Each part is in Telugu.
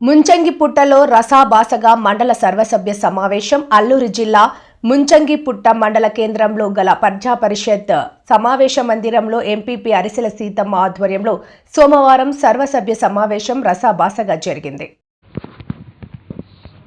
ముంచంగిపుట్టలో రసాభాసగా మండల సర్వసభ్య సమావేశం అల్లూరు జిల్లా ముంచంగిపుట్ట మండల కేంద్రంలో గల ప్రజా పరిషత్ సమావేశ మందిరంలో ఎంపీపీ అరిసెల సీతమ్మ ఆధ్వర్యంలో సోమవారం సర్వసభ్య సమావేశం రసాభాసగా జరిగింది.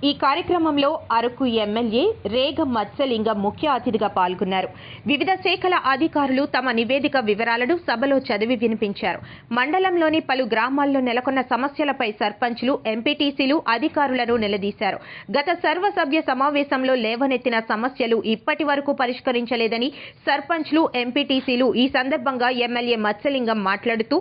ఈ కార్యక్రమంలో అరకు ఎమ్మెల్యే రేగ మత్స్యలింగం ముఖ్య అతిథిగా పాల్గొన్నారు. వివిధ శాఖల అధికారులు తమ నివేదిక వివరాలను సభలో చదివి వినిపించారు. మండలంలోని పలు గ్రామాల్లో నెలకొన్న సమస్యలపై సర్పంచ్లు ఎంపీటీసీలు అధికారులను నిలదీశారు. గత సర్వసభ్య సమావేశంలో లేవనెత్తిన సమస్యలు ఇప్పటి వరకు పరిష్కరించలేదని సర్పంచ్లు ఎంపీటీసీలు ఈ సందర్భంగా ఎమ్మెల్యే మత్స్యలింగం మాట్లాడుతూ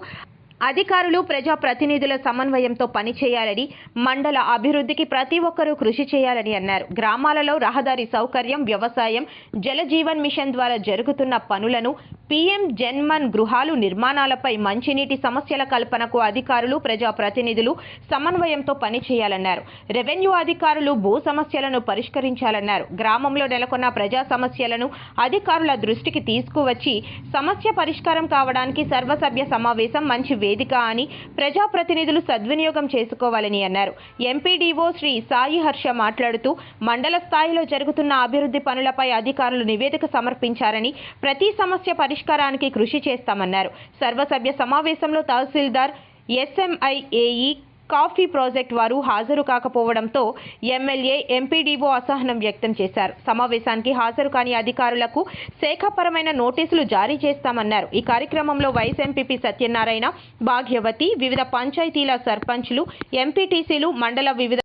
అధికారులు ప్రజా ప్రతినిధుల సమన్వయంతో పనిచేయాలని మండల అభివృద్ధికి ప్రతి ఒక్కరూ కృషి చేయాలని అన్నారు. గ్రామాలలో రహదారి సౌకర్యం వ్యవసాయం జలజీవన్ మిషన్ ద్వారా జరుగుతున్న పనులను పీఎం జన్మన్ గృహాలు నిర్మాణాలపై మంచినీటి సమస్యల కల్పనకు అధికారులు ప్రజా ప్రతినిధులు సమన్వయంతో పనిచేయాలన్నారు. రెవెన్యూ అధికారులు భూ సమస్యలను పరిష్కరించాలన్నారు. గ్రామంలో నెలకొన్న ప్రజా సమస్యలను అధికారుల దృష్టికి తీసుకువచ్చి సమస్య పరిష్కారం కావడానికి సర్వసభ్య సమావేశం మంచి వేదిక అని ప్రజాప్రతినిధులు సద్వినియోగం చేసుకోవాలని అన్నారు. ఎంపీడీఓ శ్రీ సాయి హర్ష మాట్లాడుతూ మండల స్థాయిలో జరుగుతున్న అభివృద్ధి పనులపై అధికారులు నివేదిక సమర్పించారని ప్రతి సమస్య పరిష్కారానికి కృషి చేస్తామన్నారు. సర్వసభ్య సమావేశంలో తహసీల్దార్ ఎస్ఎంఐఏఈ కాఫీ ప్రాజెక్ట్ వారు హాజరు కాకపోవడంతో ఎమ్మెల్యే ఎంపీడీఓ అసహనం వ్యక్తం చేశారు. సమావేశానికి హాజరు కాని అధికారులకు శాఖపరమైన నోటీసులు జారీ చేస్తామన్నారు. ఈ కార్యక్రమంలో వైస్ ఎంపీపీ సత్యనారాయణ భాగ్యవతి వివిధ పంచాయతీల సర్పంచ్లు ఎంపీటీసీలు మండల వివిధ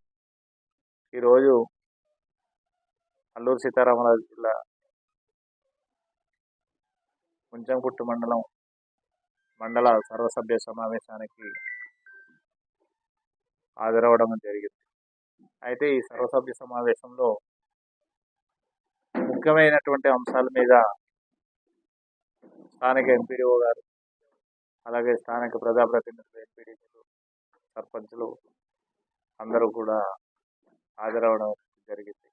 ఈరోజు అల్లూరు సీతారామరాజు జిల్లా ముంచంకుట్టు మండలం మండల సర్వసభ్య సమావేశానికి హాజరవడం జరిగింది. అయితే ఈ సర్వసభ్య సమావేశంలో ముఖ్యమైనటువంటి అంశాల మీద స్థానిక ఎంపీడీఓ గారు అలాగే స్థానిక ప్రజాప్రతినిధులు ఎంపీడీలు సర్పంచులు అందరూ కూడా హాజరవడం జరిగింది.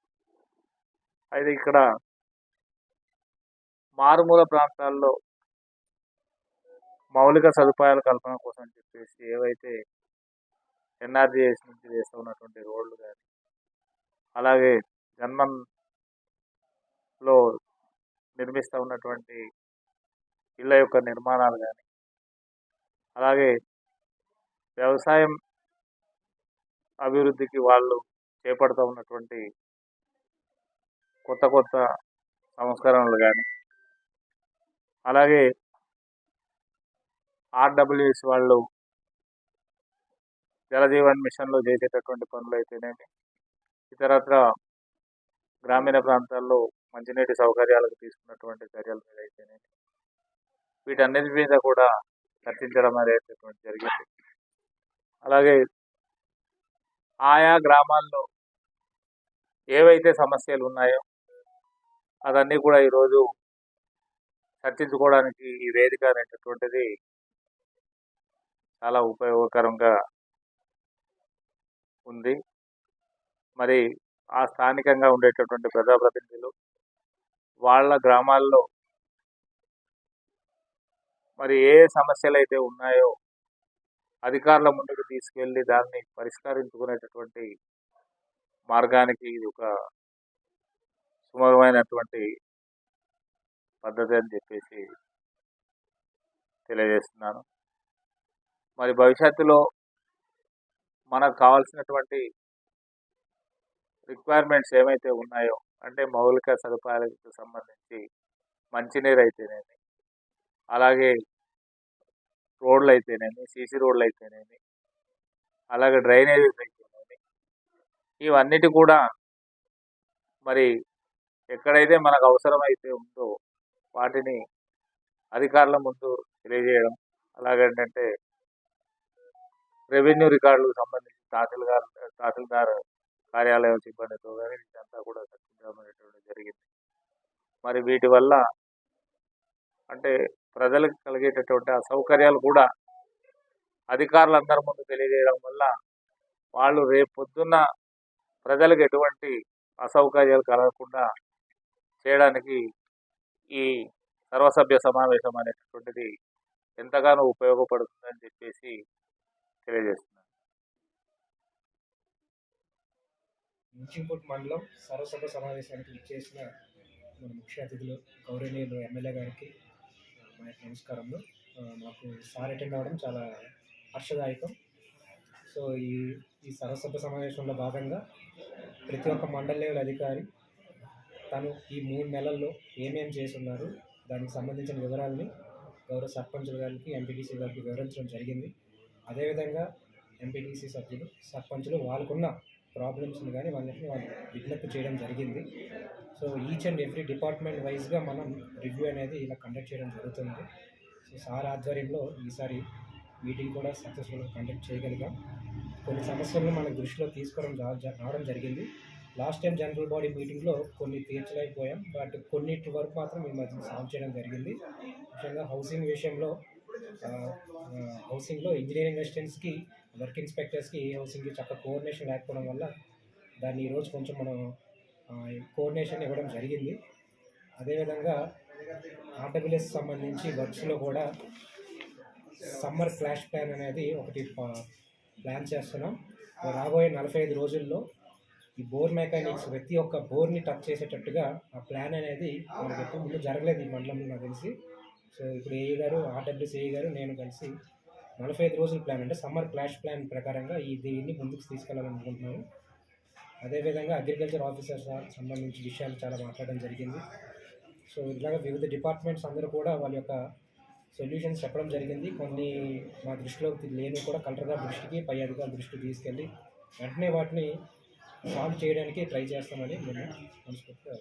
అయితే ఇక్కడ మారుమూల ప్రాంతాల్లో మౌలిక సదుపాయాల కల్పన కోసం చెప్పేసి ఏవైతే ఎన్ఆర్జీఎస్ నుంచి వేస్తూ ఉన్నటువంటి రోడ్లు కానీ అలాగే జన్మన్లో నిర్మిస్తూ ఉన్నటువంటి ఇళ్ళ యొక్క నిర్మాణాలు కానీ అలాగే వ్యవసాయం అభివృద్ధికి వాళ్ళు చేపడుతూ ఉన్నటువంటి కొత్త కొత్త సంస్కరణలు కానీ అలాగే ఆర్డబ్ల్యూఎస్ వాళ్ళు జలజీవన్ మిషన్లో చేసేటటువంటి పనులు అయితేనేమి ఇతరత్ర గ్రామీణ ప్రాంతాల్లో మంచినీటి సౌకర్యాలకు తీసుకున్నటువంటి చర్యల మీద అయితేనేమి వీటన్నిటి మీద కూడా చర్చించడం అనేటటువంటి జరిగింది. అలాగే ఆయా గ్రామాల్లో ఏవైతే సమస్యలు ఉన్నాయో అవన్నీ కూడా ఈరోజు చర్చించుకోవడానికి ఈ వేదిక అనేటటువంటిది చాలా ఉపయోగకరంగా ఉంది. మరి ఆ స్థానికంగా ఉండేటటువంటి ప్రజాప్రతినిధులు వాళ్ళ గ్రామాల్లో మరి ఏ సమస్యలు అయితే ఉన్నాయో అధికారుల ముందుకు తీసుకెళ్ళి దాన్ని పరిష్కరించుకునేటటువంటి మార్గానికి ఇది ఒక సుమరమైనటువంటి పద్ధతి అని చెప్పేసి తెలియజేస్తున్నాను. మరి భవిష్యత్తులో మనకు కావాల్సినటువంటి రిక్వైర్మెంట్స్ ఏమైతే ఉన్నాయో అంటే మౌలిక సదుపాయాలకు సంబంధించి మంచినీరు అయితేనేమి అలాగే రోడ్లు అయితేనేమి సీసీ రోడ్లు అయితేనేమి అలాగే డ్రైనేజెస్ అయితేనేమి ఇవన్నిటి కూడా మరి ఎక్కడైతే మనకు అవసరమైతే ఉందో వాటిని అధికారుల ముందు తెలియజేయడం అలాగేంటంటే రెవెన్యూ రికార్డులకు సంబంధించి తహసీల్దార్ తహసీల్దార్ కార్యాలయం సిబ్బందితో కానీ ఇదంతా కూడా చర్చించడం అనేటువంటి జరిగింది. మరి వీటి వల్ల అంటే ప్రజలకు కలిగేటటువంటి అసౌకర్యాలు కూడా అధికారులందరి ముందు తెలియజేయడం వల్ల వాళ్ళు రేపు పొద్దున్న ప్రజలకు ఎటువంటి అసౌకర్యాలు కలగకుండా చేయడానికి ఈ సర్వసభ్య సమావేశం అనేటటువంటిది ఎంతగానో ఉపయోగపడుతుందని చెప్పేసి తెలియజేస్తున్నాను. ముంచింపూట్ మండలం సర్వసభ సమావేశానికి ఇచ్చేసిన మన ముఖ్య అతిథులు గౌరవనీయులు ఎమ్మెల్యే గారికి ఆ, మా యొక్క నమస్కారములు. మాకు సార్ అటెండ్ అవ్వడం చాలా హర్షదాయకం. సో ఈ ఈ సర్వసభ సమావేశంలో భాగంగా ప్రతి ఒక్క మండల లెవెల్ అధికారి తను ఈ మూడు నెలల్లో ఏమేమి చేస్తున్నారు? దానికి సంబంధించిన వివరాలని గౌరవ సర్పంచుల గారికి ఎంపీటీసీ గారికి వివరించడం జరిగింది. అదేవిధంగా ఎంపీటీసీ సభ్యులు సర్పంచులు వాళ్ళకున్న ప్రాబ్లమ్స్ని కానీ వాళ్ళని వాళ్ళు విజ్ఞప్తి చేయడం జరిగింది. So each and every department వైజ్గా మనం రివ్యూ అనేది ఇలా కండక్ట్ చేయడం జరుగుతుంది. సో సార్ ఆధ్వర్యంలో ఈసారి మీటింగ్ కూడా సక్సెస్ఫుల్గా కండక్ట్ చేయగలిగాం. కొన్ని సమస్యలను మన దృష్టిలో తీసుకోవడం రావడం జరిగింది. లాస్ట్ టైం జనరల్ బాడీ మీటింగ్లో కొన్ని తీర్చలేకపోయాం బట్ కొన్నిటి వరకు మాత్రం ఈ మధ్య సాల్వ్ చేయడం జరిగింది. ముఖ్యంగా హౌసింగ్ విషయంలో హౌసింగ్లో ఇంజనీరింగ్ అసిస్టెంట్స్కి వర్క్ ఇన్స్పెక్టర్స్కి ఏ హౌసింగ్కి చక్కగా కోఆర్డినేషన్ లేకపోవడం వల్ల దాన్ని ఈరోజు కొంచెం మనం కోఆర్డినేషన్ ఇవ్వడం జరిగింది. అదేవిధంగా ఆర్డబ్ల్యూఎస్ సంబంధించి వర్క్స్లో కూడా సమ్మర్ ఫ్లాష్ ప్లాన్ అనేది ఒకటి ప్లాన్ చేస్తున్నాం. రాబోయే నలభై ఐదు రోజుల్లో ఈ బోర్ మెకానిక్స్ ప్రతి ఒక్క బోర్ని టచ్ చేసేటట్టుగా ఆ ప్లాన్ అనేది మనకి ఎప్పుడు ముందు జరగలేదు ఈ మండలంలో నాకు తెలిసి. సో ఇప్పుడు ఏఈ గారు ఆర్డబ్ల్యూఎస్ గారు నేను కలిసి నలభై ఐదు రోజుల ప్లాన్ అంటే సమ్మర్ క్లాష్ ప్లాన్ ప్రకారంగా ఈ దీన్ని ముందుకు తీసుకెళ్ళాలనుకుంటున్నాను అదేవిధంగా అగ్రికల్చర్ ఆఫీసర్స్ సంబంధించి విషయాలు చాలా మాట్లాడడం జరిగింది. సో ఇలాగ వివిధ డిపార్ట్మెంట్స్ అందరూ కూడా వాళ్ళ యొక్క సొల్యూషన్స్ చెప్పడం జరిగింది. కొన్ని మా దృష్టిలో లేని కూడా కలెక్టర్ గారి దృష్టికి పై అధికారుల దృష్టికి తీసుకెళ్ళి వెంటనే వాటిని సాల్వ్ చేయడానికి ట్రై చేస్తామని మనస్ఫూర్తిగా